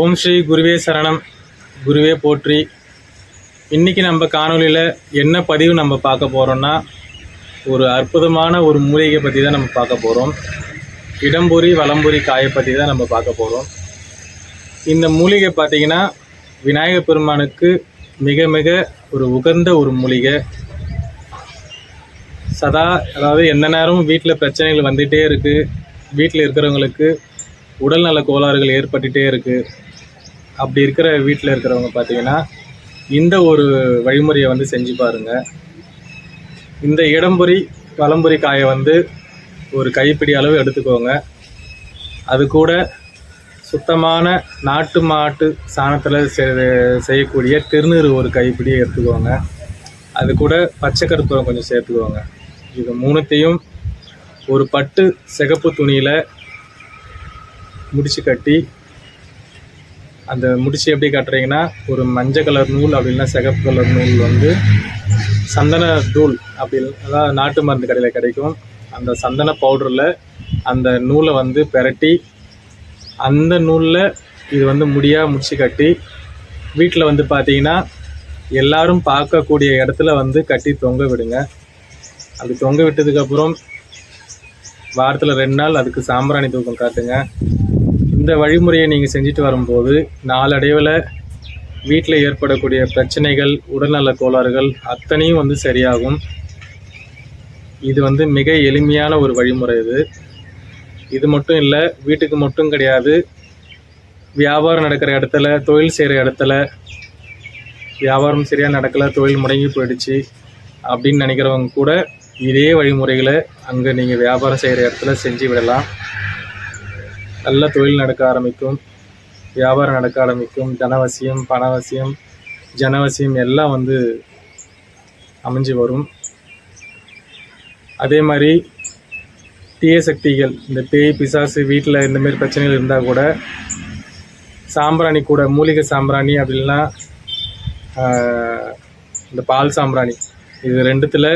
ஓம் ஸ்ரீ குருவே சரணம். குருவே போற்றி. இன்னைக்கு நம்ம காணொளியில் என்ன பதிவு நம்ம பார்க்க போகிறோம்னா ஒரு அற்புதமான ஒரு மூலிகை பற்றி தான் நம்ம பார்க்க போகிறோம் இடம்பொறி வலம்புரி காயை பற்றி தான் நம்ம பார்க்க போகிறோம் இந்த மூலிகை பார்த்திங்கன்னா விநாயகர் பெருமானுக்கு மிக மிக ஒரு உகந்த ஒரு மூலிகை. சதா அதாவது எந்த நேரமும் வீட்டில் பிரச்சனைகள் வந்துகிட்டே இருக்குது வீட்டில் இருக்கிறவங்களுக்கு உடல்நல கோளாறுகள் ஏற்பட்டுட்டே இருக்குது அப்படி இருக்கிற வீட்டில் இருக்கிறவங்க பார்த்தீங்கன்னா இந்த ஒரு வழிமுறையை வந்து செஞ்சு பாருங்கள் இந்த இடம்புரி வலம்புரி காயை வந்து ஒரு கைப்பிடி அளவு எடுத்துக்கோங்க. அது கூட சுத்தமான நாட்டு மாட்டு சாணத்தில் செ- செய்யக்கூடிய திருநீர் ஒரு கைப்பிடியை எடுத்துக்கோங்க. அது கூட பச்சை கற்பூரம் கொஞ்சம் சேர்த்துக்கோங்க. இது மூணுத்தையும் ஒரு பட்டு சிகப்பு துணியில் முடிச்சு கட்டி அந்த முடிச்சு எப்படி கட்டுறீங்கன்னா ஒரு மஞ்சள் கலர் நூல் அப்படின்னா சிகப்பு கலர் நூல் வந்து சந்தன தூள் அப்படி அதாவது நாட்டு மருந்து கடையில் கிடைக்கும். அந்த சந்தன பவுடரில் அந்த நூலை வந்து பெரட்டி அந்த நூலில் இது வந்து முடியாக முடிச்சு கட்டி வீட்டில் வந்து பார்த்தீங்கன்னா எல்லாரும் பார்க்கக்கூடிய இடத்துல வந்து கட்டி தொங்க விடுங்க. அப்படி தொங்க விட்டதுக்கப்புறம் வாரத்தில் ரெண்டு நாள் அதுக்கு சாம்பிராணி தூக்கம் காட்டுங்க. இந்த வழிமுறையை நீங்கள் செஞ்சுட்டு வரும்போது நாளடைவில் வீட்டில் ஏற்படக்கூடிய பிரச்சனைகள் உடல்நல கோளாறுகள் அத்தனையும் வந்து சரியாகும். இது வந்து மிக எளிமையான ஒரு வழிமுறை இது. இது மட்டும் இல்லை வீட்டுக்கு மட்டும் கிடையாது. வியாபாரம் நடக்கிற இடத்துல தொழில் செய்கிற இடத்துல வியாபாரம் சரியாக நடக்கலை தொழில் முடங்கி போயிடுச்சு அப்படின்னு நினைக்கிறவங்க கூட இதே வழிமுறைகளை அங்கே நீங்கள் வியாபாரம் செய்கிற இடத்துல செஞ்சு விடலாம். நல்ல தொழில் நடக்க ஆரம்பிக்கும் வியாபாரம் நடக்க ஆரம்பிக்கும் தனவசியம் பணவசியம் ஜனவசியம் எல்லாம் வந்து அமைஞ்சு வரும். அதே மாதிரி தீய சக்திகள் இந்த பேய் பிசாசு வீட்டில் இந்த மாதிரி பிரச்சனைகள் இருந்தால் கூட சாம்பிராணி கூட மூலிகை சாம்பிராணி அப்படின்னா இந்த பால் சாம்பிராணி இது ரெண்டுத்தில்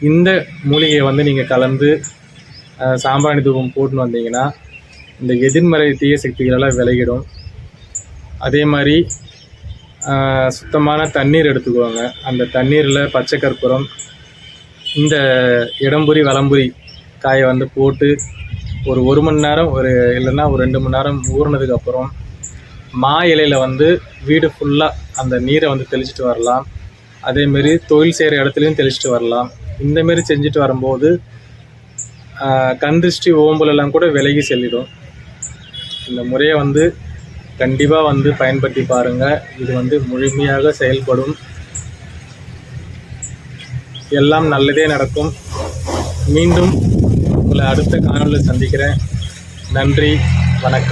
இந்த மூலிகையை வந்து நீங்கள் கலந்து சாம்பிராணி தூபம் போட்டுன்னு வந்தீங்கன்னா இந்த எதிர்மறை தீய சக்திகளெல்லாம் விலகிடும். அதே மாதிரி சுத்தமான தண்ணீர் எடுத்துக்குவாங்க அந்த தண்ணீரில் பச்சை கற்பூரம் இந்த இடம்புரி வலம்புரி காயை வந்து போட்டு ஒரு ஒரு மணி நேரம் ஒரு இல்லைன்னா ஒரு ரெண்டு மணி நேரம் ஊறினதுக்கப்புறம் மா இலையில வந்து வீடு ஃபுல்லாக அந்த நீரை வந்து தெளிச்சிட்டு வரலாம். அதேமாரி தொழில் செய்கிற இடத்துலையும் தெளிச்சிட்டு வரலாம். இந்தமாரி செஞ்சுட்டு வரும்போது கந்திருஷ்டி ஓம்புலெல்லாம் கூட விலகி செல்லிடும். இந்த முறையை வந்து கண்டிப்பாக வந்து பயன்படுத்தி பாருங்கள் இது வந்து முழுமையாக செயல்படும். எல்லாம் நல்லதே நடக்கும். மீண்டும் உங்களை அடுத்த காணொலியில் சந்திக்கிறேன். நன்றி வணக்கம்.